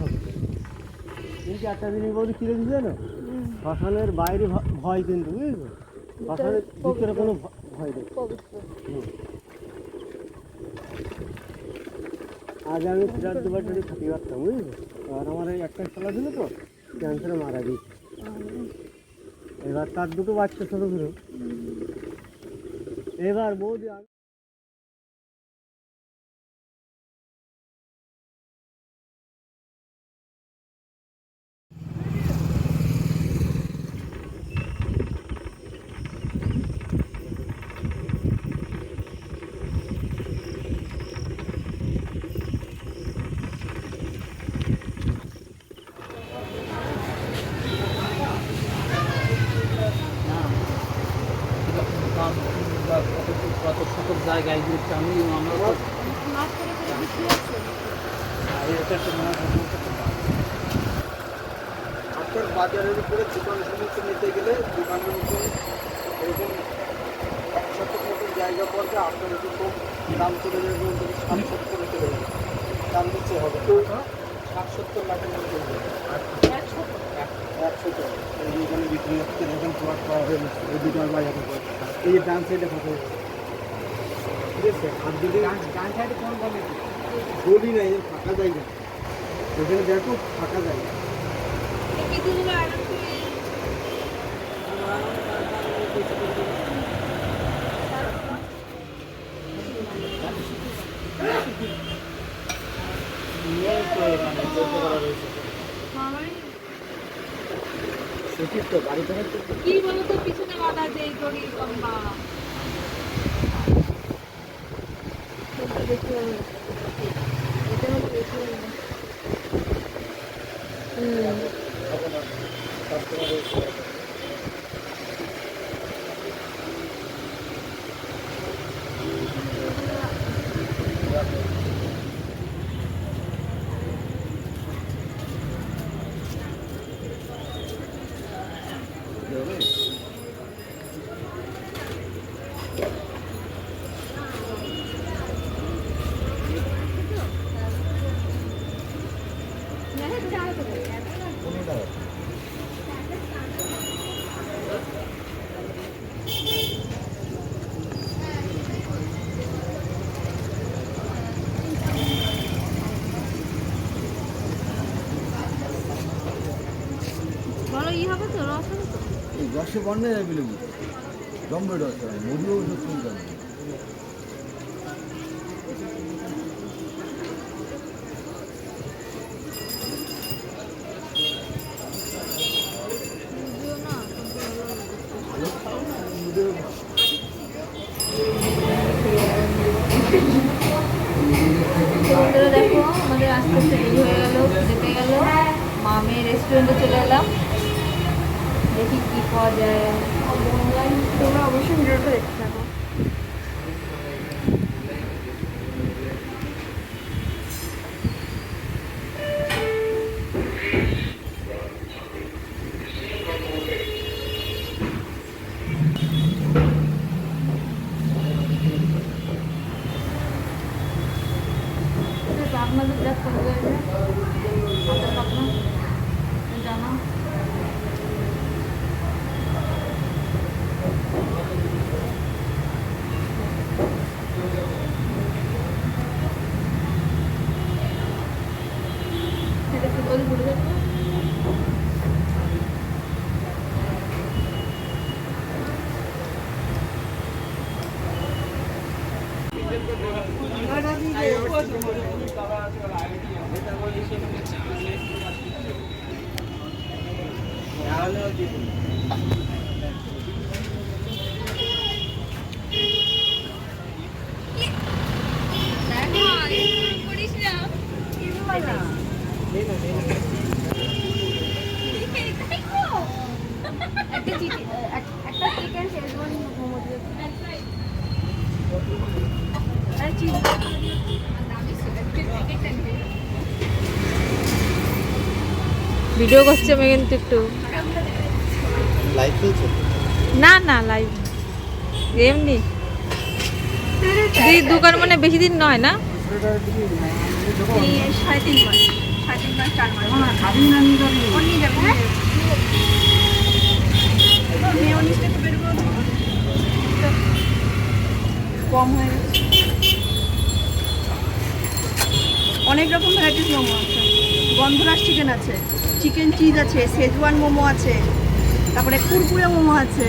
হবে। কিন্তু একটা জিনিস বলতে কিনে দিচ্ছে না শ্মশানের বাইরে ভয় কিন্তু বুঝেছ? শ্মশানের ভিতরে কোনো ভয় নেই। আগে আমি ফিরার দুবার যদি থাকি পারতাম বুঝেছ? আর আমার এই একটা খেলা ছিল তো ক্যান্সারে মারা গেছে এবার তার দুটো বাচ্চা ছোটো ছিল এবার বৌদি জায়গায় ঘুরছে আমি আমরা আপনার বাজারের উপরে দোকান সমস্ত নিতে গেলে দোকানের মতো এরকম এক শতক মতন জায়গা পড়বে আপনার একটু কম দাম চলে যাবে ষাট সত্তর চলে যাবে। দাম নিচ্ছে হবে। ষাট সত্তর লাখের মতো চলে যাবে। এক শতক এই যে এখানে বিক্রি হচ্ছে প্লট পাওয়া হয়ে এই দুটার বাজারে এই যে হয়ে যাচ্ছে। ঠিক আছে আর যদি ডান সাইডে কোন বলে গলি নাই ফাঁকা জায়গা। এখানে দেখো ফাঁকা জায়গা। সেটির তো বাড়ি থেকে কি বলতো পিছনে বাধা যে এই দড়ি লম্বা বড় ই হবে তো রস হবে তো এই রসে বন্যা যাবে লেবু জম্বে রস মুড়িও ওষুধ যাবে বুঝিও না বন্ধুরা দেখো আমাদের আস্তে আস্তে রেডি হয়ে গেল খিদে পেয়ে গেল মামের রেস্টুরেন্টে চলে এলাম দেখি কি পাওয়া যায়। তোমরা অবশ্যই ভিডিওটা দেখতে থাকো আপনাদের দেখ কোন জায়গায় হাতের পাখনা জানা এটা কি বলি ঘুরে যাচ্ছে একটা চিকেন একটা চিকেন শেজওয়ানি মোমো দিয়ে আর চিজ ভিডিও করছি আমি কিন্তু একটু। না না লাইভ এমনি। দিদি দোকান মানে বেশি দিন নয় না। কম হয়ে অনেক রকম ভ্যারাইটিস মোমো আছে গন্ধরাজ চিকেন আছে। চিকেন চিজ আছে শেজওয়ান মোমো আছে তারপরে কুরকুরে মোমো আছে।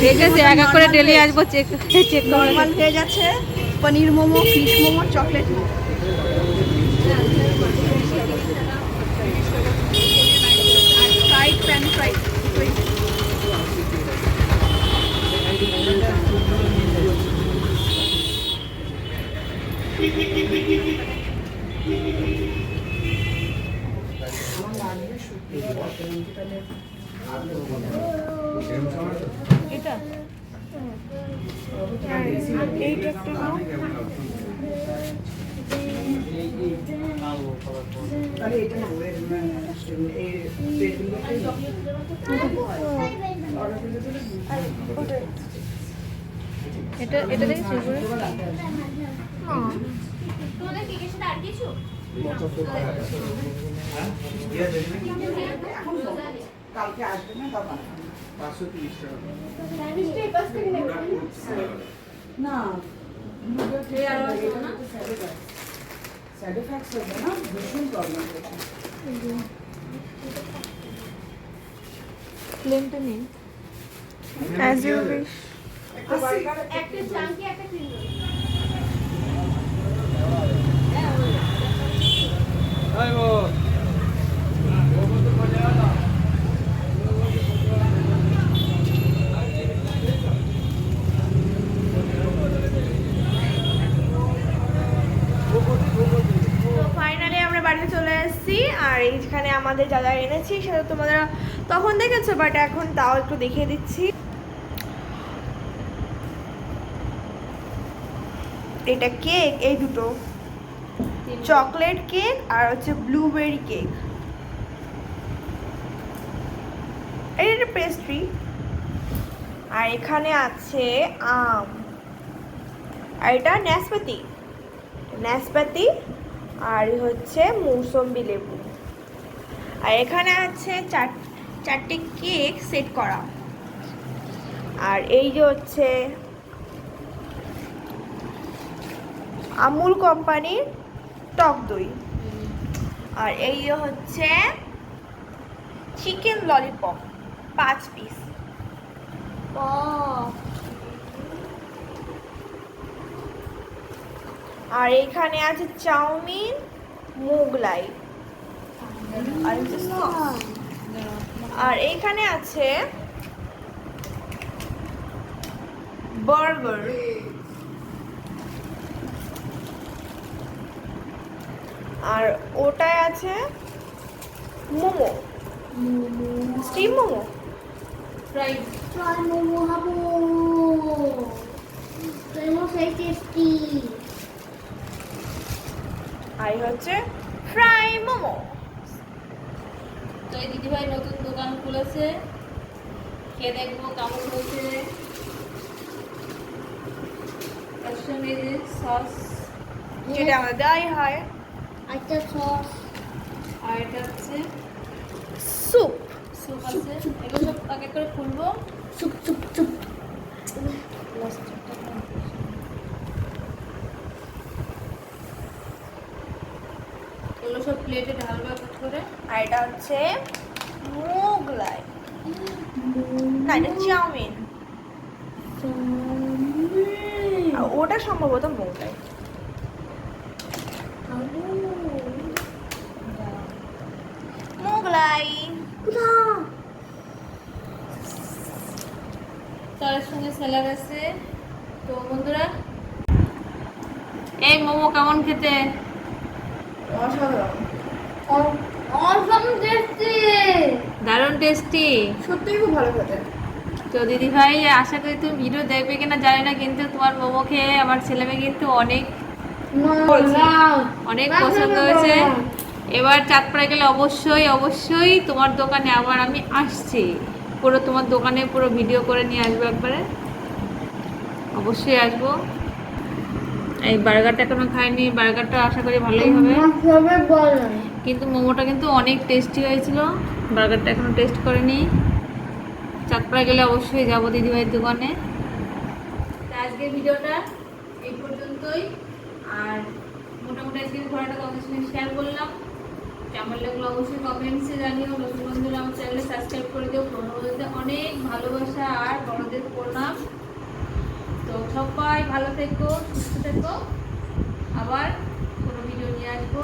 ঠিক আছে এক করে ডেলি আসব চেক চেক নর্মাল ভেজ আছে পনির মোমো ফিশ মোমো চকলেট মোমো। এটা? এটা এটা এটা দেখি চেক করে কালকে আসবে না বাবা না। সাইড হবে না ভীষণ প্রবলেম প্লেনটা নিন। অ্যাজ ইউ উইশ ফাইনালি আমরা বাড়িতে চলে এসেছি। আর এইখানে আমাদের যা যা এনেছি, সেটা তোমাদের তখন দেখেছ বাট এখন তাও একটু দেখিয়ে দিচ্ছি। এটা কেক, এই দুটো। চকলেট কেক আর হচ্ছে ব্লুবেরি কেক। এটা পেস্ট্রি আর এখানে আছে আম। আর এটা ন্যাসপাতি। নাশপাতি আর হচ্ছে মৌসম্বি লেবু। আর এখানে আছে চার, চারটে কেক সেট করা। আর এই যে হচ্ছে আমুল কোম্পানির টক দই। আর এই হচ্ছে চিকেন ললিপপ, পাঁচ পিস। আর এখানে আছে চাউমিন মোগলাই। আর এইখানে আছে বার্গার। আর ওটায় আছে momo. Steam momo. Fried momo. Momo say tasty. আর হচ্ছে ফ্রাই মোমো। তো এই দিদিভাই নতুন দোকান খুলেছে। খেয়ে দেখব কেমন হয়েছে। তার সঙ্গে যে সস। যেটা আমাদের দেওয়াই হয়। I just sauce. আর এটা হচ্ছে স্যুপ। স্যুপ আছে। এগুলো সব এক এক করে খুলবো। Soup, soup, soup. এগুলো সব প্লেটে ঢালবো করে। আর এটা হচ্ছে মোগলাই। না এটা চাউমিন। ওটা সম্ভবত মোগলাই। মোগলাই। তার সঙ্গে স্যালাড আছে। তো বন্ধুরা এই মোমো কেমন খেতে? দারুণ টেস্টি সত্যিই খুব ভালো খেতে। তো দিদি ভাই আশা করি তুমি ভিডিও দেখবে কিনা জানি না কিন্তু তোমার মোমো খেয়ে আমার ছেলে মেয়ে কিন্তু অনেক অনেক পছন্দ হয়েছে। এবার চাঁদপাড়া গেলে অবশ্যই অবশ্যই তোমার দোকানে আবার আমি আসছি। পুরো তোমার দোকানে পুরো ভিডিও করে নিয়ে আসব একবারে। অবশ্যই আসব। এই বার্গারটা এখনও খাইনি বার্গারটা আশা করি ভালোই হবে। কিন্তু মোমোটা কিন্তু অনেক টেস্টি হয়েছিল বার্গারটা এখনও টেস্ট করিনি। চাঁদপাড়া গেলে অবশ্যই যাব দিদিভাইয়ের দোকানে। তা আজকের ভিডিওটা এই পর্যন্তই। আর মোটামুটি আজকে ঘোরাটা তোমাদের সঙ্গে শেয়ার করলাম। কেমন লাগল অবশ্যই কমেন্টসে জানিও। নতুন বন্ধুরা আমার চ্যানেলে সাবস্ক্রাইব করে দিও। পুরোনো বন্ধুদের অনেক ভালোবাসা আর বড়দের প্রণাম। তো সবাই ভালো থেকো সুস্থ থেকো। আবার কোনো ভিডিও নিয়ে আসব।